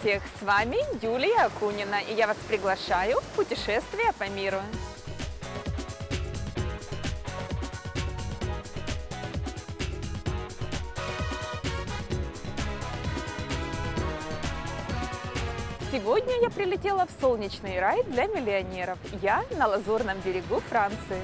всех! С вами Юлия Акунина, и я вас приглашаю в путешествие по миру. Сегодня я прилетела в солнечный рай для миллионеров. Я на Лазурном берегу Франции.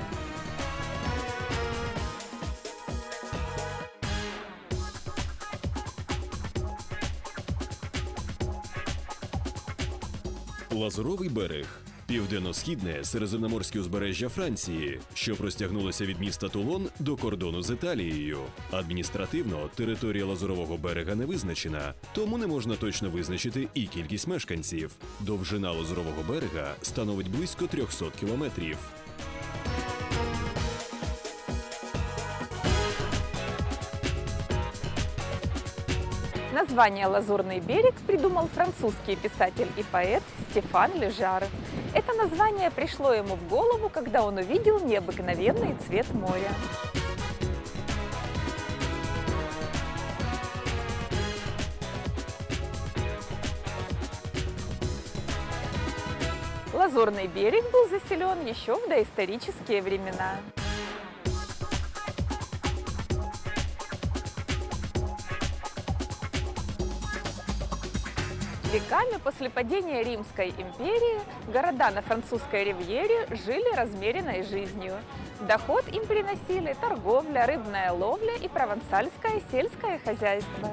Лазуровий берег. Південно-східне середземноморське узбережжя Франції, що простягнулося від міста Тулон до кордону з Італією. Адміністративно територія Лазурового берега не визначена, тому не можна точно визначити і кількість мешканців. Довжина Лазурового берега становить близько 300 кілометрів. Название «Лазурный берег» придумал французский писатель и поэт Стефан Лежар. Это название пришло ему в голову, когда он увидел необыкновенный цвет моря. Лазурный берег был заселен еще в доисторические времена. Веками после падения Римской империи города на французской ривьере жили размеренной жизнью. Доход им приносили торговля, рыбная ловля и провансальское сельское хозяйство.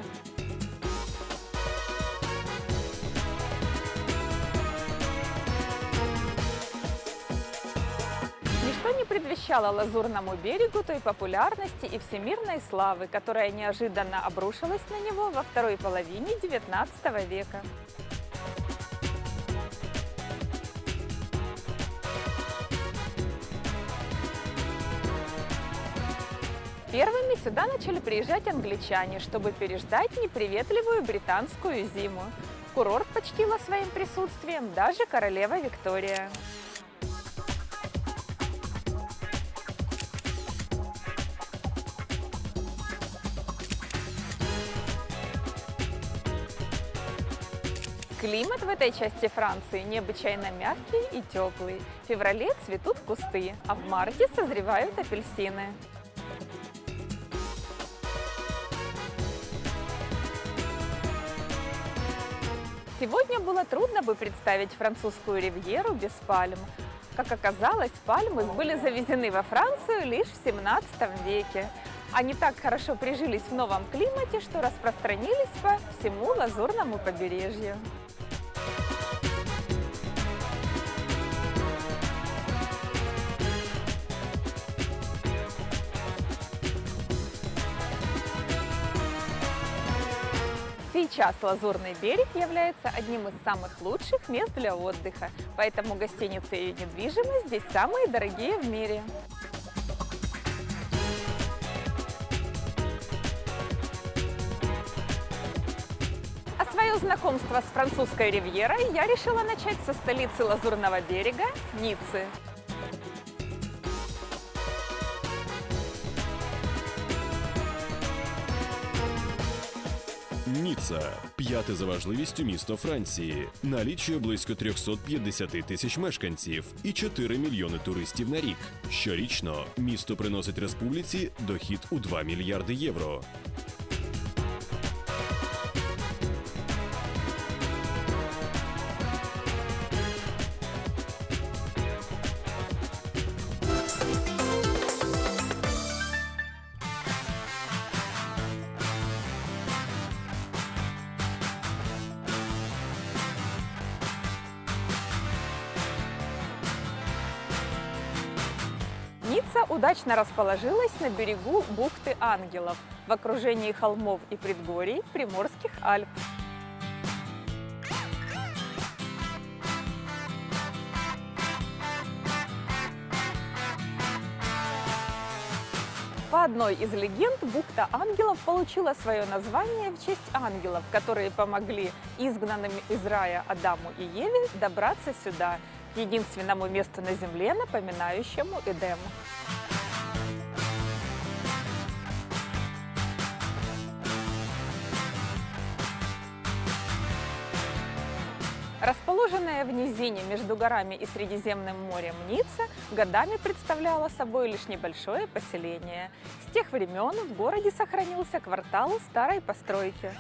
Ничто не предвещало Лазурному берегу той популярности и всемирной славы, которая неожиданно обрушилась на него во второй половине XIX века. Первыми сюда начали приезжать англичане, чтобы переждать неприветливую британскую зиму. Курорт почтила своим присутствием даже королева Виктория. Климат в этой части Франции необычайно мягкий и теплый. В феврале цветут кусты, а в марте созревают апельсины. Сегодня было трудно бы представить французскую ривьеру без пальм. Как оказалось, пальмы были завезены во Францию лишь в 17 веке. Они так хорошо прижились в новом климате, что распространились по всему лазурному побережью. Сейчас Лазурный берег является одним из самых лучших мест для отдыха, поэтому гостиницы и недвижимость здесь самые дорогие в мире. А свое знакомство с французской ривьерой я решила начать со столицы Лазурного берега – Ниццы. Ніцца п'яте за важливістю місто Франції, налічує близько 350 тисяч мешканців і 4 мільйони туристів на рік. Щорічно місто приносить республіці дохід у 2 мільярди євро. Удачно расположилась на берегу бухты Ангелов в окружении холмов и предгорий Приморских Альп. По одной из легенд, бухта ангелов получила свое название в честь ангелов, которые помогли изгнанным из рая Адаму и Еве добраться сюда, единственному месту на земле, напоминающему Эдем. Расположенная в низине между горами и Средиземным морем Ницца годами представляла собой лишь небольшое поселение. С тех времен в городе сохранился квартал старой постройки.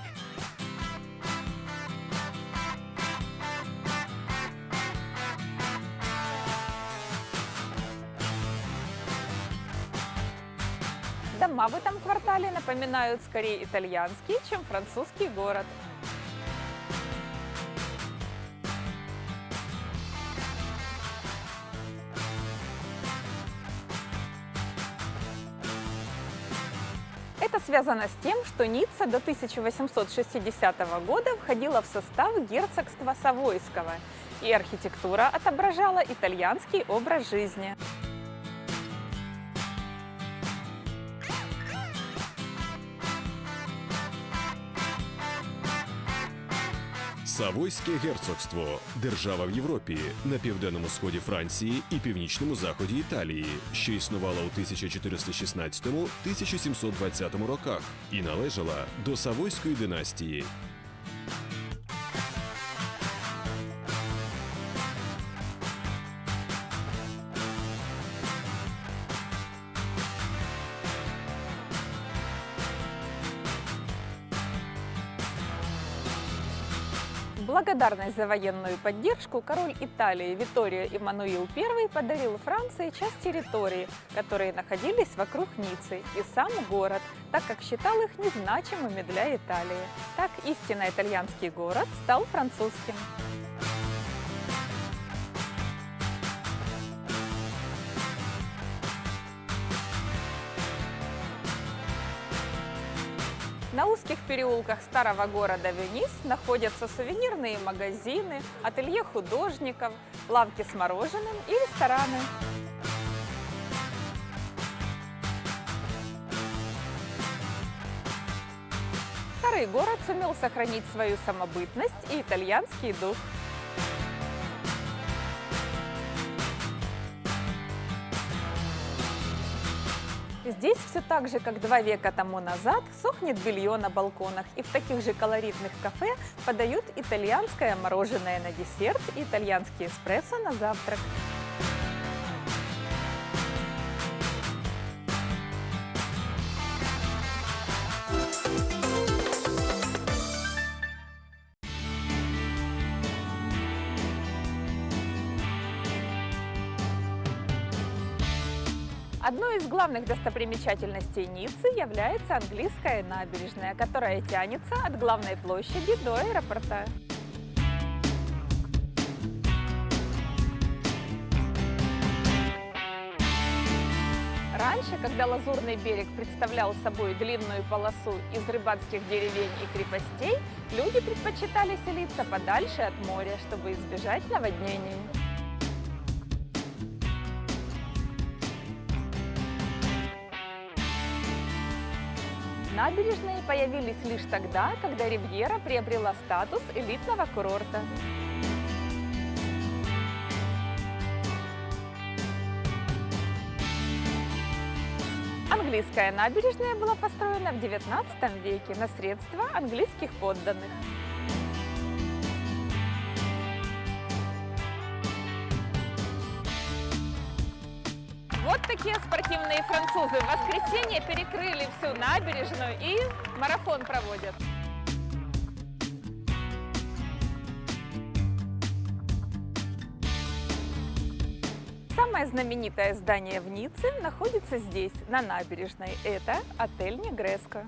Дома в этом квартале напоминают скорее итальянский, чем французский город. Это связано с тем, что Ницца до 1860 года входила в состав герцогства Савойского, и архитектура отображала итальянский образ жизни. Савойське герцогство держава в Європі на південному сході Франції і північному заході Італії, що існувала у 1416-1720 роках і належала до Савойської династії. Благодарность за военную поддержку король Италии Виторио Эммануил I подарил Франции часть территории, которые находились вокруг Ниццы, и сам город, так как считал их незначимыми для Италии. Так истинно итальянский город стал французским. На узких переулках старого города Венис находятся сувенирные магазины, ателье художников, лавки с мороженым и рестораны. Старый город сумел сохранить свою самобытность и итальянский дух. Здесь все так же, как два века тому назад, сохнет белье на балконах, и в таких же колоритных кафе подают итальянское мороженое на десерт и итальянский эспрессо на завтрак. Одной из главных достопримечательностей Ниццы является английская набережная, которая тянется от главной площади до аэропорта. Раньше, когда Лазурный берег представлял собой длинную полосу из рыбацких деревень и крепостей, люди предпочитали селиться подальше от моря, чтобы избежать наводнений. Набережные появились лишь тогда, когда Ривьера приобрела статус элитного курорта. Английская набережная была построена в XIX веке на средства английских подданных. Такие спортивные французы в воскресенье перекрыли всю набережную и марафон проводят. Самое знаменитое здание в Ницце находится здесь, на набережной. Это отель Негреско.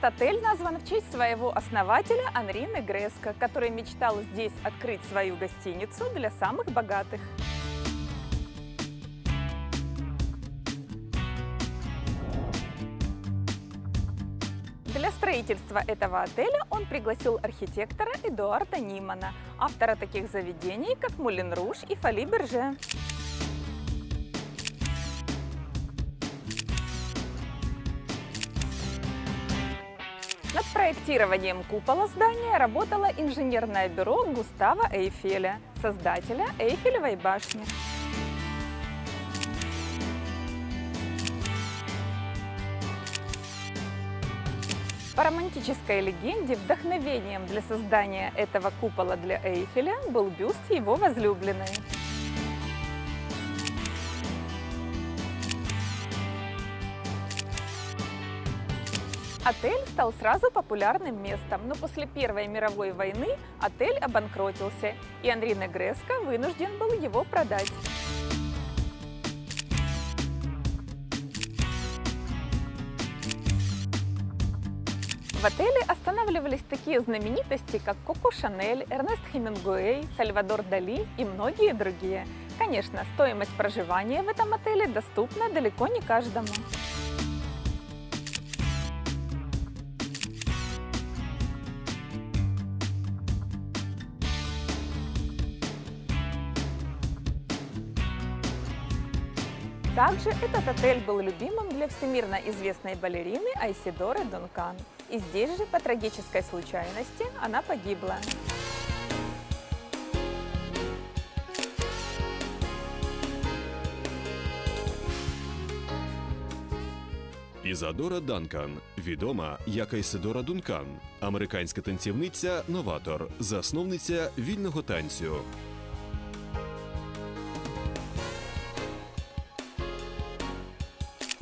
Этот отель назван в честь своего основателя Анри Негреско, который мечтал здесь открыть свою гостиницу для самых богатых. Для строительства этого отеля он пригласил архитектора Эдуарда Нимана, автора таких заведений, как Мулин Руж и Фали Берже. Проектированием купола здания работало инженерное бюро Густава Эйфеля, создателя Эйфелевой башни. По романтической легенде, вдохновением для создания этого купола для Эйфеля был бюст его возлюбленной. Отель стал сразу популярным местом, но после Первой мировой войны отель обанкротился, и Анри Негреско вынужден был его продать. В отеле останавливались такие знаменитости, как Коко Шанель, Эрнест Хемингуэй, Сальвадор Дали и многие другие. Конечно, стоимость проживания в этом отеле доступна далеко не каждому. Также этот отель был любимым для всемирно известной балерины Айсидоры Дункан. И здесь же, по трагической случайности, она погибла. Ізадора Данкан, відома як Айседора Дункан, американська танцівниця, новатор, засновниця вільного танцю.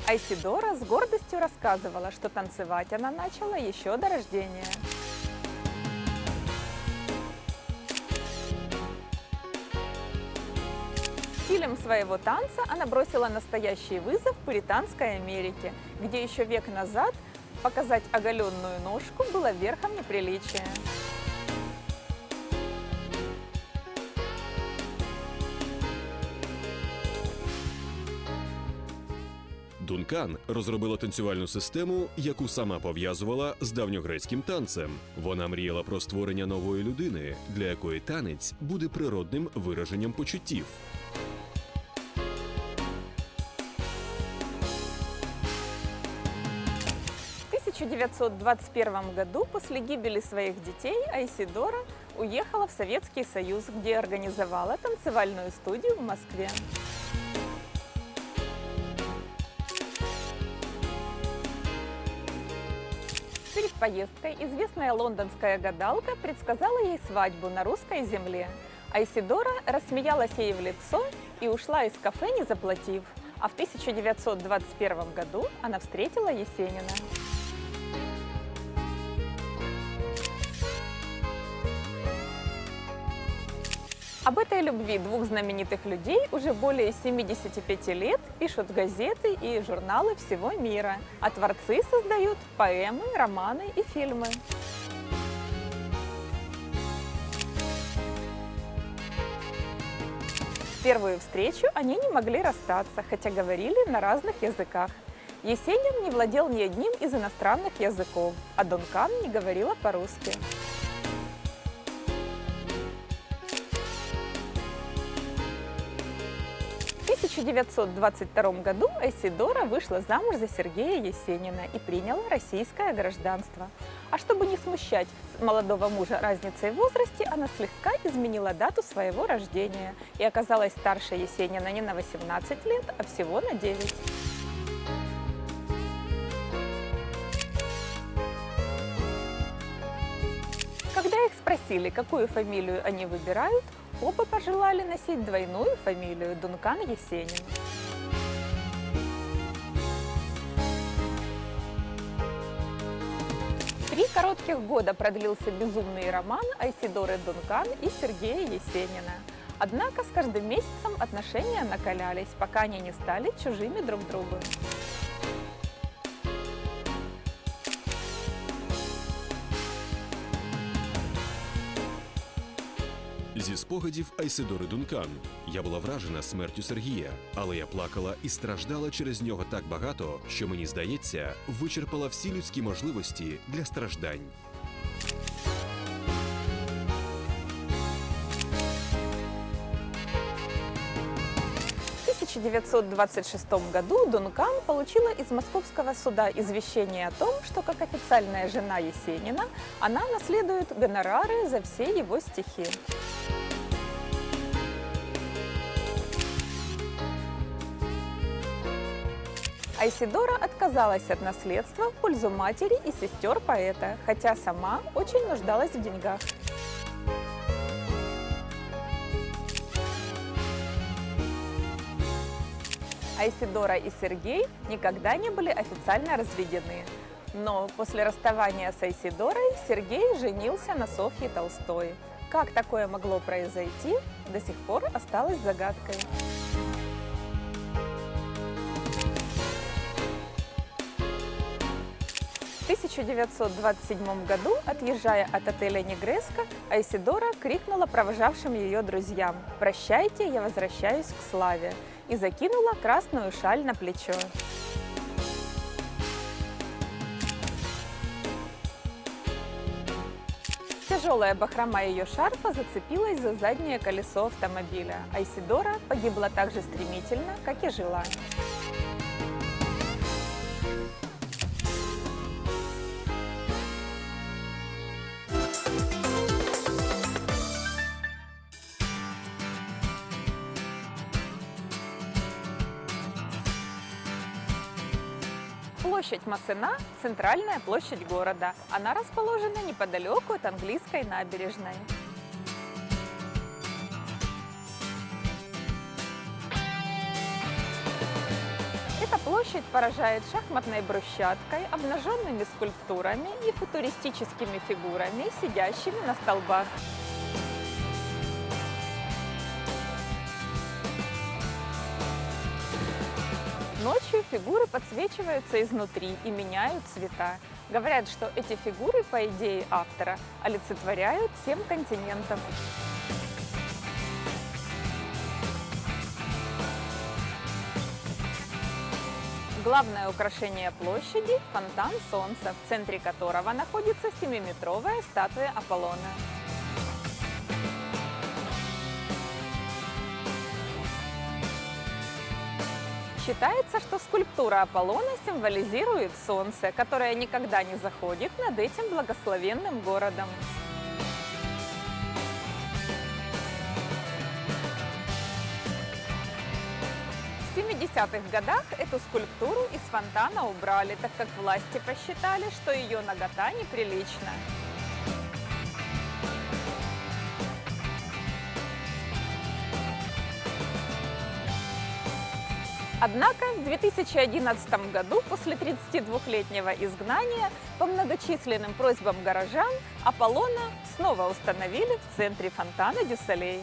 Айсидора с гордостью рассказывала, что танцевать она начала еще до рождения. Стилем своего танца она бросила настоящий вызов пуританской Америке, где еще век назад показать оголенную ножку было верхом неприличия. Дункан розробила танцювальну систему, яку сама пов'язувала з давньогрецьким танцем. Вона мріяла про створення нової людини, для якої танець буде природним вираженням почуттів. В 1921 году после гибели своих детей Айсидора уехала в Советский Союз, где организовала танцевальную студию в Москве. Поездкой известная лондонская гадалка предсказала ей свадьбу на русской земле. Айсидора рассмеялась ей в лицо и ушла из кафе, не заплатив. А в 1921 году она встретила Есенина. Об этой любви двух знаменитых людей уже более 75 лет пишут газеты и журналы всего мира, а творцы создают поэмы, романы и фильмы. В первую встречу они не могли расстаться, хотя говорили на разных языках. Есенин не владел ни одним из иностранных языков, а Дункан не говорила по-русски. 1922 году Айсидора вышла замуж за Сергея Есенина и приняла российское гражданство. А чтобы не смущать молодого мужа разницей в возрасте, она слегка изменила дату своего рождения и оказалась старше Есенина не на 18 лет, а всего на 9. Спросили, какую фамилию они выбирают, оба пожелали носить двойную фамилию Дункан Есенин. Три коротких года продлился безумный роман Айсидоры Дункан и Сергея Есенина. Однако с каждым месяцем отношения накалялись, пока они не стали чужими друг другу. спогадів Айседори Дункан я була вражена смертю Сергія, але я плакала і страждала через нього так багато, що мені здається, вичерпала всі людські можливості для страждань. В 1926 году Дункан получила из московского суда извещение о том, что как официальная жена Есенина она наследует гонорары за все его стихи. Айсидора отказалась от наследства в пользу матери и сестер поэта, хотя сама очень нуждалась в деньгах. Айсидора и Сергей никогда не были официально разведены. Но после расставания с Айсидорой Сергей женился на Софье Толстой. Как такое могло произойти, до сих пор осталось загадкой. 1927 году, отъезжая от отеля Негреско, Айсидора крикнула провожавшим ее друзьям «Прощайте, я возвращаюсь к славе!» и закинула красную шаль на плечо. Тяжелая бахрома ее шарфа зацепилась за заднее колесо автомобиля. Айсидора погибла так же стремительно, как и жила. Масына – центральная площадь города. Она расположена неподалеку от английской набережной. Эта площадь поражает шахматной брусчаткой, обнаженными скульптурами и футуристическими фигурами, сидящими на столбах. Фигуры подсвечиваются изнутри и меняют цвета. Говорят, что эти фигуры, по идее автора, олицетворяют семь континентов. Главное украшение площади – фонтан солнца, в центре которого находится 7-метровая статуя Аполлона. Считается, что скульптура Аполлона символизирует солнце, которое никогда не заходит над этим благословенным городом. В 70-х годах эту скульптуру из фонтана убрали, так как власти посчитали, что ее нагота неприлична. Однако в 2011 году, после 32-летнего изгнания, по многочисленным просьбам горожан, Аполлона снова установили в центре фонтана Дюсалей.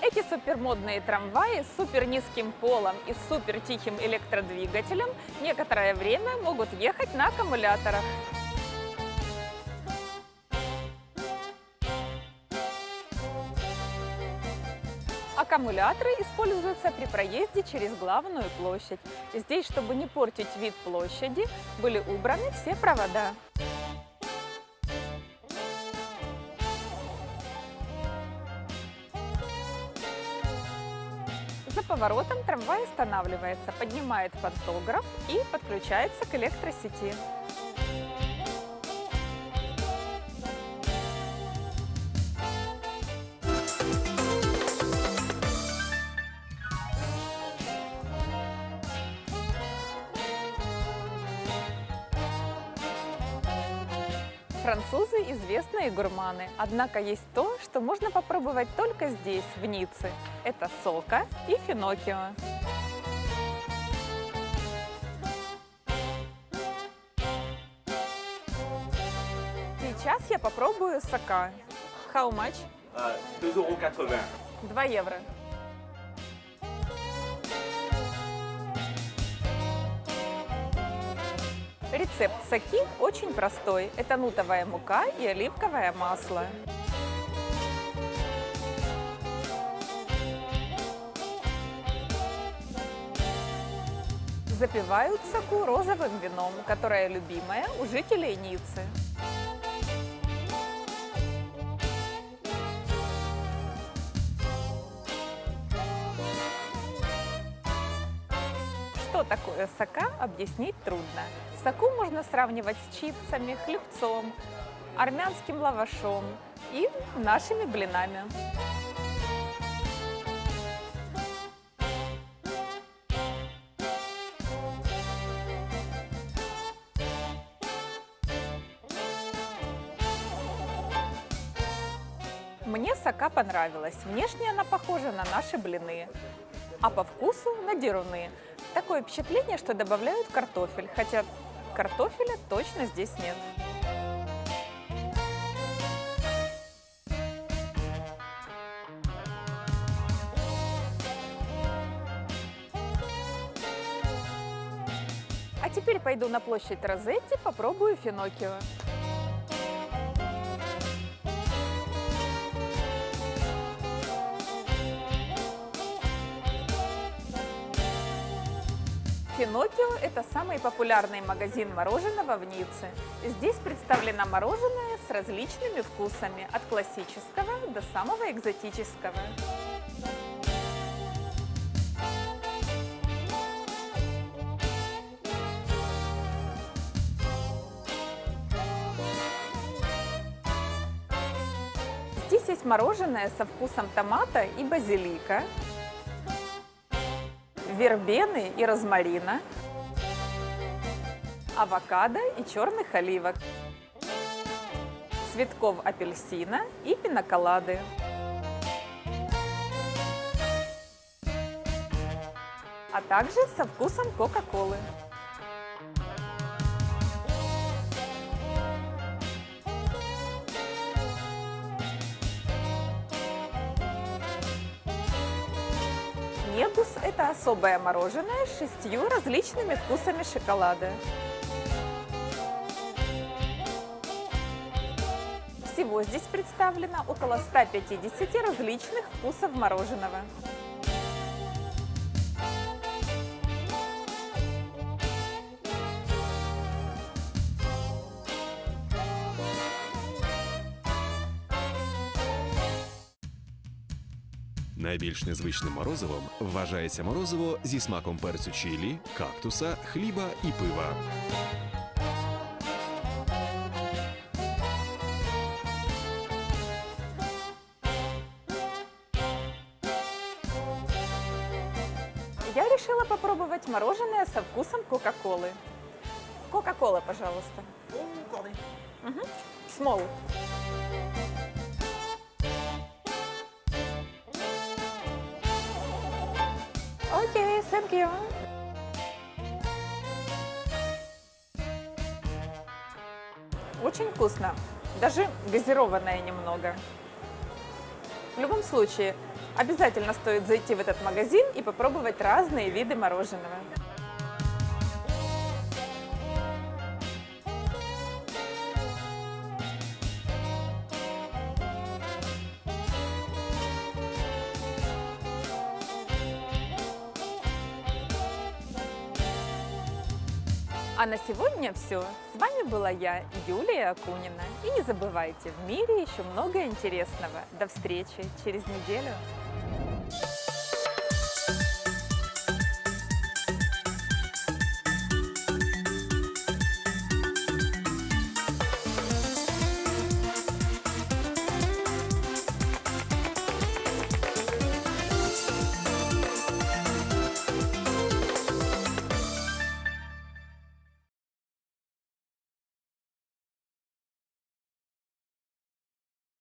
Эти супермодные трамваи с супер низким полом и супер тихим электродвигателем некоторое время могут ехать на аккумуляторах. Аккумуляторы используются при проезде через главную площадь. Здесь, чтобы не портить вид площади, были убраны все провода. За поворотом трамвай останавливается, поднимает пантограф и подключается к электросети. Французы – известные гурманы, однако есть то, что можно попробовать только здесь, в Ницце. Это сока и финокио. Сейчас я попробую сока. How much? Euh, 2,80€. 2 евро. Рецепт соки очень простой. Это нутовая мука и оливковое масло. Запивают соку розовым вином, которое любимое у жителей Ниццы. Сока, объяснить трудно. Соку можно сравнивать с чипсами, хлебцом, армянским лавашом и нашими блинами. Мне сока понравилась. Внешне она похожа на наши блины, а по вкусу на деруны. Такое впечатление, что добавляют картофель, хотя картофеля точно здесь нет. А теперь пойду на площадь Розетти, попробую финоккио. Финоккио – это самый популярный магазин мороженого в Ницце. Здесь представлено мороженое с различными вкусами, от классического до самого экзотического. Здесь есть мороженое со вкусом томата и базилика, вербены и розмарина, авокадо и черных оливок, цветков апельсина и пиноколады. А также со вкусом Кока-Колы. Негус – это особое мороженое с шестью различными вкусами шоколада. Всего здесь представлено около 150 различных вкусов мороженого. Найбільш незвичним морозивом вважається морозиво зі смаком перцю чилі, кактуса, хліба і пива. Я решила попробовать мороженое со вкусом Кока-Колы. Кока-Кола, пожалуйста. Мгм. Small. Окей, thank you. Очень вкусно. Даже газированное немного. В любом случае, обязательно стоит зайти в этот магазин и попробовать разные виды мороженого. А на сегодня все. С вами была я, Юлия Акунина. И не забывайте, в мире еще много интересного. До встречи через неделю.